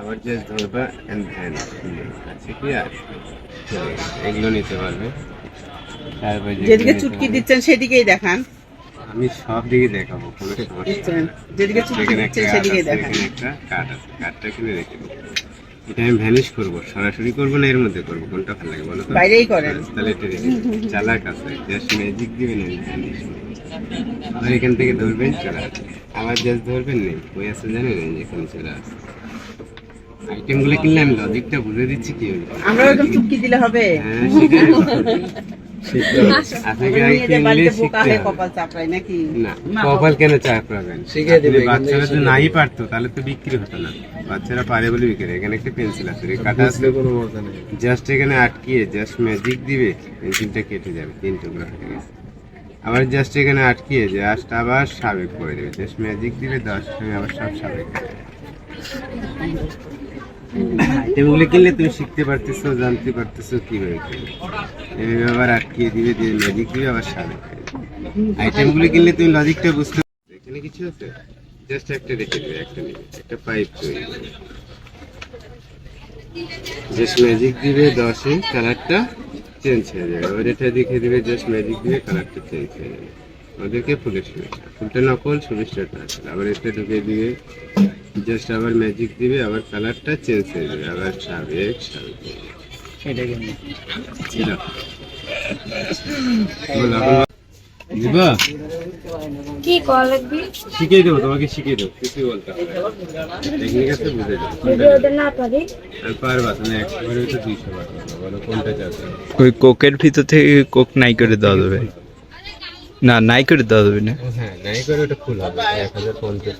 আবার জাস্ট ধরবা and hand আছে কি আর? এগুলো নিতে পারবে। তারপরে যেদিকে চুটকি দিচ্ছেন সেদিকেই দেখান। আমি সব দিকে দেখাবো কোনো যেদিকে চুটকি দিচ্ছেন সেদিকেই দেখান। একটা কার্ড আছে। কার্ডটা এখানে রেখে এটা আমি ভ্যানিশ করব সরাসরি করব না এর মধ্যে করব? কোনটা ভালো লাগে বলো তো? বাইরেই করেন। তাহলে এটা চালাক আছে জাস্ট ম্যাজিক দিবেন ভ্যানিশ আবার এখান থেকে ধরবেন চলে আসবে। আবার জাস্ট ধরবেন নেই। ওই আছে জানেন এখানে চলে আসবে। আইটেমগুলো কিনলে আমি লজিকটা বুঝে দিচ্ছি কি হবে আমরা ওরকম দিলে হবে। হ্যাঁ সেটাই। কপাল না না, কপাল কেন বাচ্চারা যদি নাই পারতো তাহলে তো বিক্রি হতো না। বাচ্চারা পারে বলে বিক্রি। এখানে একটা পেন্সিল আছে কাটা আসলে কোনো জাস্ট এখানে আটকিয়ে জাস্ট ম্যাজিক দিবে পেন্সিলটা কেটে যাবে তিন টুকরো হয়ে গেছে। আবার জাস্ট এখানে আটকিয়ে জাস্ট আবার সাবেক করে দেবে। জাস্ট ম্যাজিক দিবে দশ আবার সব সাবেক আইটেমগুলো কিনলে তুমি শিখতে পারতেছো জানতে পারতেছো কীভাবে কিনবে এভাবে আবার আটকিয়ে দিবে দিয়ে ম্যাজিক দিবে আবার সাবেক আইটেমগুলো কিনলে তুমি লজিকটা বুঝতে। এখানে কিছু আছে? জাস্ট একটা রেখে দেবে একটা নিবে একটা পাইপ তৈরি করবে জাস্ট ম্যাজিক দিবে দশে কালারটা চেঞ্জ হয়ে যাবে। আবার এটা দেখে দিবে জাস্ট ম্যাজিক দিবে কালারটা চেঞ্জ হয়ে যাবে। ওদেরকে ফুলের শুভেচ্ছা ফুলটা নকল শুভেচ্ছাটা আসলে। আবার এটা ঢুকে দিবে। জাস্ট আবার ম্যাজিক দিবে আবার কালারটা চেঞ্জ হয়ে যাবে আবার সাবেক সাবেক ছিল বলো, এখন দিবা? কি কল লাগবে? শিখিয়ে দেবো তোমাকে শিখিয়ে দেবো কিছু বলতে টেকনিক আছে বুঝে দেবো যদি ওদের না পারি আর পারবা তুমি একশো তো দুইশো বলো কোনটা চাচ্ছো? ওই কোকের ভিতর থেকে কোক নাই করে দেওয়া যাবে। না নাই করে দেওয়া যাবে না হ্যাঁ নাই করে ওটা ফুল হবে এক হাজার পঞ্চাশ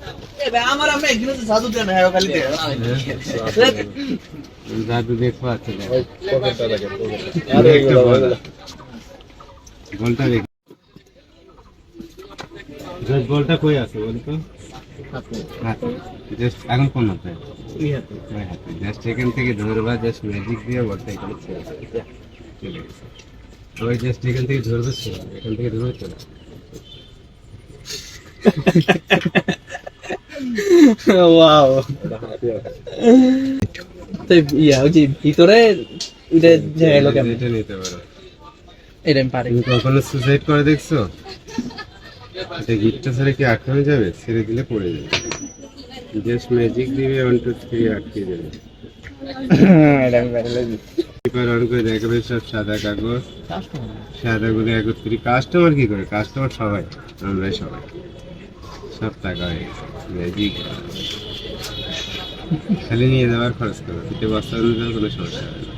জাদু দেখব আচ্ছা দেখো। আরে একটা এগুলো বল। ভালো। বলটা দেখ জাস্ট বলটা কই আছে বলতো হাতে জাস্ট এখন কোন হাতে ওই হাতে জাস্ট এখান থেকে ধরবা জাস্ট ম্যাজিক দিয়ে বলটা এখানে ছেড়ে দেবে। চলে গেছে। আবার জাস্ট এখান থেকে ধরবে ছেড়ে এখান থেকে ধরবে চলে ওয়াও তো ইয়া ওই যে ভিতরে এটা জায়গা লোক এটা নিতে পারো। এটা আমি পারি। তুমি কখনো সুসাইড করে দেখছ? এটা গিটটা ছেড়ে কি আটকানো যাবে? ছেড়ে দিলে পড়ে যাবে। জাস্ট ম্যাজিক দিবে ওয়ান টু থ্রি আটকে যাবে। এটা আমি অন করে দেখাবে সব সাদা কাগজ। কাস্টমার কি করে? কাস্টমার সবাই আমরা সবাই। সব টাকা হয়ে খালি নিয়ে যাওয়ার খরচ করো এতে বস্তা কোনো সমস্যা হবে না।